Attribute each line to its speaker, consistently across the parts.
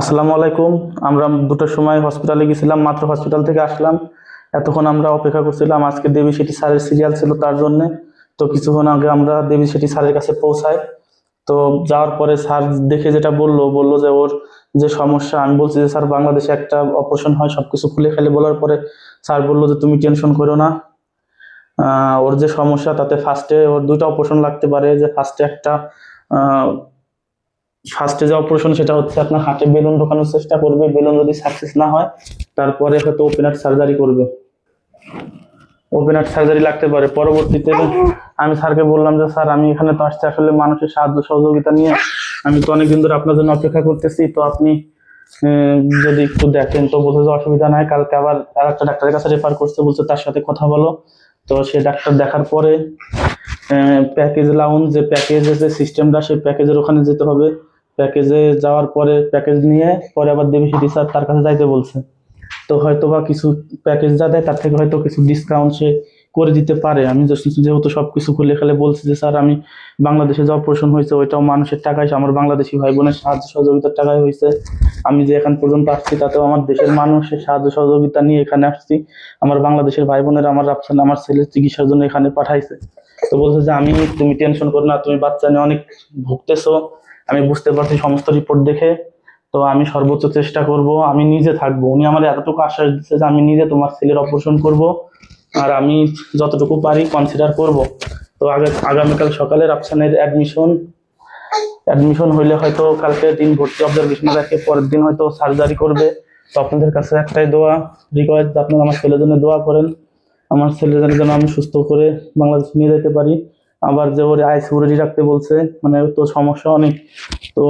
Speaker 1: আসসালামু আলাইকুম। আমরা দুটোর সময় হসপিটালে গেছিলাম, মাত্র হসপিটাল থেকে আসলাম। এতক্ষণ আমরা অপেক্ষা করছিলাম, আজকে দেবী সেটি স্যারের সিরিয়াল ছিল তার জন্য। তো কিছুক্ষণ আগে আমরা দেবী সেটি স্যারের কাছে পৌঁছাই। তো যাওয়ার পরে স্যার দেখে যেটা বলল বলল যে ওর যে সমস্যা, আমি বলছি যে স্যার, বাংলাদেশে একটা অপারেশন হয়, সবকিছু খুলে ফেলে বলার পরে স্যার বলল যে তুমি টেনশন করো না। ওর যে সমস্যা, তাতে ফার্স্টে ওর দুইটা অপারেশন লাগতে পারে, যে ফার্স্টে একটা ফার্স্টে যে অপারেশন সেটা হচ্ছে আপনার হার্টে বেলুন ঢোকানোর চেষ্টা করবে, বেলুন যদি সাকসেস না হয়, তারপরে হয়তো ওপেন হার্ট সার্জারি করবে। ওপেন হার্ট সার্জারি লাগতে পারে। পরবর্তীতে আমি স্যারকে বললাম যে, স্যার, আমি এখানে তো আসতে আসলে মানুষের সাহায্য সহযোগিতা নিয়ে। আমি তো অনেকদিন ধরে আপনার জন্য অপেক্ষা করতেছি। তো আপনি যদি একটু দেখেন তো বলছে যে অসুবিধা নাই। কালকে আবার আর একটা ডাক্তারের কাছে রেফার করতে বলছে তার সাথে কথা বলো। তো সে ডাক্তার দেখার পরে প্যাকেজ লাউন যে প্যাকেজের যে সিস্টেমটা সেই প্যাকেজের ওখানে যেতে হবে। প্যাকেজে যাওয়ার পরে প্যাকেজ নিয়ে পরে আবার দেবী সিটি স্যার তার কাছে যাইতে বলছে। তো হয়তো বা কিছু প্যাকেজ যা দেয়, তার থেকে হয়তো কিছু ডিসকাউন্ট সে করে দিতে পারে। আমি যেহেতু সব কিছু খুলে খেলে বলছি যে স্যার আমি বাংলাদেশে যে অপারেশন হয়েছে, ওইটাও মানুষের টাকায় আমার বাংলাদেশি ভাই বোনের সাহায্য সহযোগিতার টাকায় হয়েছে। আমি যে এখান পর্যন্ত আসছি, তাতেও আমার দেশের মানুষের সাহায্য সহযোগিতা নিয়ে এখানে আসছি। আমার বাংলাদেশের ভাই বোনের আমার রাফসান, আমার ছেলের চিকিৎসার জন্য এখানে পাঠাইছে। তো বলছে যে, আমি, তুমি টেনশন করো না, তুমি বাচ্চা নিয়ে অনেক ভুগতেছো। আমি বুঝতে পারছি সমস্ত রিপোর্ট দেখে, তো আমি সর্বোচ্চ চেষ্টা করব, আমি নিজে থাকব। উনি আমার এতটুকু আশ্বাস দিচ্ছে যে আমি নিজে তোমার ছেলের অপারেশন করব, আর আমি যতটুকু পারি কনসিডার করব। তো আগে, আগামীকাল সকালে রাফসানের অ্যাডমিশন অ্যাডমিশন হইলে হয়তো কালকে দিন ভর্তি অবজারভেশনে রেখে, পরের দিন হয়তো সার্জারি করবে। তো আপনাদের কাছে একটাই দোয়া রিকোয়েস্ট আপনারা আমার ছেলের জন্য দোয়া করেন। আমার ছেলের যেন আমি সুস্থ করে বাংলাদেশ নিয়ে যেতে পারি। আবার যে ওর আইসিউরি রাখতে বলছে মানে তো সমস্যা অনেক তো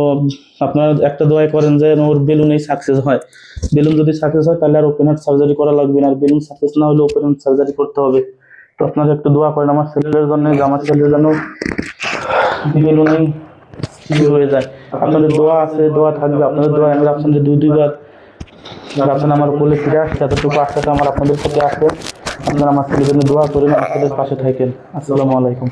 Speaker 1: আপনারা একটা দোয়াই করেন যে ওর বেলুনেই সাকসেস হয়। বেলুন যদি সাকসেস হয়, তাহলে আর ওপেন হার্ট সার্জারি করা লাগবে না। আর বেলুন সাকসেস না হলে ওপেন হার্ট সার্জারি করতে হবে। তো আপনারা একটু দোয়া করেন আমার ছেলের জন্য আমার ছেলের যেন বেলুনেই হয়ে যায়। আপনাদের দোয়া আছে, দোয়া থাকবে। আপনাদের দোয়া আমি আপনাদের দুই দুইবার আপনারা আমার বলে ফিরে আসছে, এতটুকু আশাটা আমার আপনাদের সাথে আছে। আপনারা আমার জন্য দোয়া করেন আমার পাশে থাকেন। আসসালামু আলাইকুম।